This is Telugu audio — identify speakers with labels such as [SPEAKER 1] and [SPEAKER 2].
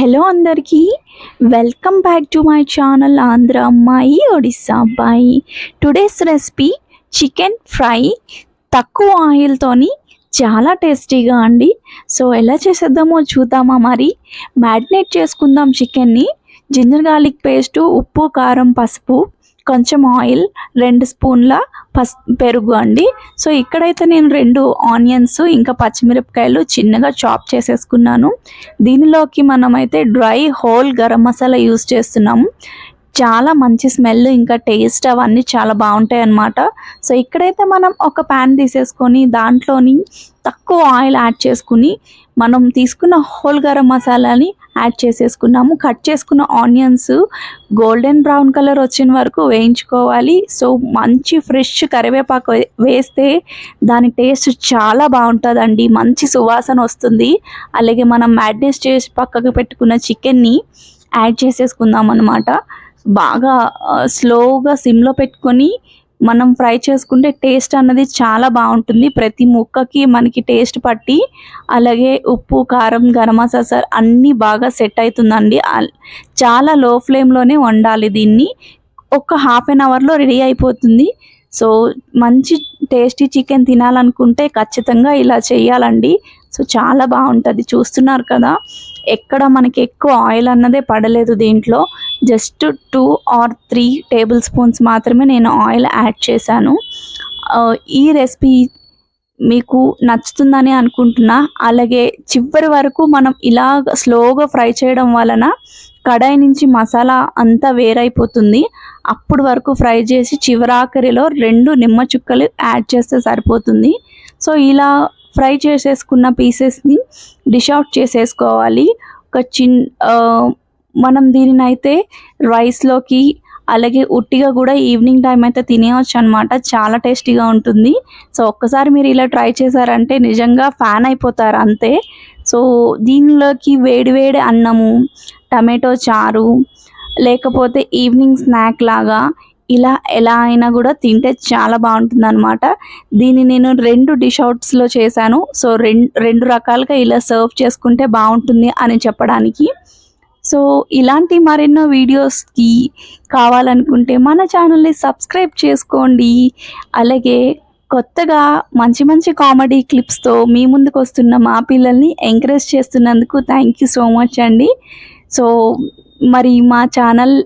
[SPEAKER 1] హలో అందరికీ welcome back to my channel Andhra అమ్మాయి ఒడిస్సా అబ్బాయి. Today's recipe chicken fry. తక్కువ ఆయిల్తోని చాలా టేస్టీగా అండి. సో ఎలా చేసేద్దామో చూద్దామా మరి? మ్యారినేట్ చేసుకుందాం చికెన్ని. జింజర్ గార్లిక్ పేస్టు ఉప్పు కారం పసుపు. కొంచెం ఆయిల్ రెండు స్పూన్ల పస్ పెరుగు అండి. సో ఇక్కడైతే నేను రెండు ఆనియన్స్ ఇంకా పచ్చిమిరపకాయలు చిన్నగా చాప్ చేసేసుకున్నాను. దీనిలోకి మనమైతే dry whole garam masala use చేస్తున్నాము. చాలా మంచి స్మెల్ ఇంకా టేస్ట్ అవన్నీ చాలా బాగుంటాయి అన్నమాట. సో ఇక్కడైతే మనం ఒక ప్యాన్ తీసేసుకొని దాంట్లోని తక్కువ ఆయిల్ యాడ్ చేసుకుని మనం తీసుకున్న హోల్ గరం మసాలాని యాడ్ చేసేసుకున్నాము. కట్ చేసుకున్న ఆనియన్స్ గోల్డెన్ బ్రౌన్ కలర్ వచ్చిన వరకు వేయించుకోవాలి. సో మంచి ఫ్రెష్ కరివేపాకు వేస్తే దాని టేస్ట్ చాలా బాగుంటుందండి. మంచి సువాసన వస్తుంది. అలాగే మనం మ్యాడ్నేస్ చేసి పక్కకు పెట్టుకున్న చికెన్ని యాడ్ చేసేసుకుందాం అనమాట బాగా స్లోగా సిమ్లో పెట్టుకొని మనం ఫ్రై చేసుకుంటే టేస్ట్ అన్నది చాలా బాగుంటుంది. ప్రతి ముక్కకి మనకి టేస్ట్ పట్టి అలాగే ఉప్పు కారం గరం మసాలా అన్నీ బాగా సెట్ అవుతుందండి చాలా లో ఫ్లేమ్లోనే వండాలి దీన్ని. ఒక హాఫ్ అన్ అవర్లో రెడీ అయిపోతుంది. సో మంచి టేస్టీ చికెన్ తినాలనుకుంటే ఖచ్చితంగా ఇలా చేయాలండి. సో చాలా బాగుంటుంది. చూస్తున్నారు కదా ఎక్కడ మనకి ఎక్కువ ఆయిల్ అన్నదే పడలేదు దీంట్లో. Just two or three tablespoons మాత్రమే నేను ఆయిల్ యాడ్ చేశాను. ఈ రెసిపీ మీకు నచ్చుతుందని అనుకుంటున్నా. అలాగే చివరి వరకు మనం ఇలా స్లోగా ఫ్రై చేయడం వలన కడాయి నుంచి మసాలా అంతా వేరైపోతుంది. అప్పుడు వరకు ఫ్రై చేసి చివరాఖరిలో రెండు నిమ్మ చుక్కలు యాడ్ చేస్తే సరిపోతుంది. సో ఇలా ఫ్రై చేసేసుకున్న పీసెస్ని డిష్ అవుట్ చేసేసుకోవాలి. ఒక చిన్ మనం దీనిని అయితే రైస్లోకి అలాగే ఉట్టిగా కూడా ఈవినింగ్ టైం అయితే తినేయవచ్చు అనమాట చాలా టేస్టీగా ఉంటుంది. సో ఒక్కసారి మీరు ఇలా ట్రై చేశారంటే నిజంగా ఫ్యాన్ అయిపోతారు అంతే. సో దీనిలోకి వేడివేడి అన్నము టమాటో చారు లేకపోతే ఈవినింగ్ స్నాక్ లాగా ఇలా ఎలా అయినా కూడా తింటే చాలా బాగుంటుంది అనమాట దీన్ని నేను రెండు డిష్ అవుట్స్లో చేశాను. సో రెండు రెండు రకాలుగా ఇలా సర్వ్ చేసుకుంటే బాగుంటుంది అని చెప్పడానికి. సో ఇలాంటి మరెన్నో వీడియోస్కి కావాలనుకుంటే మన ఛానల్ని సబ్స్క్రైబ్ చేసుకోండి. అలాగే కొత్తగా మంచి మంచి కామెడీ క్లిప్స్తో మీ ముందుకు వస్తున్న మా పిల్లల్ని ఎంకరేజ్ చేస్తున్నందుకు థ్యాంక్ యూ సో మచ్ అండి. సో మరి మా ఛానల్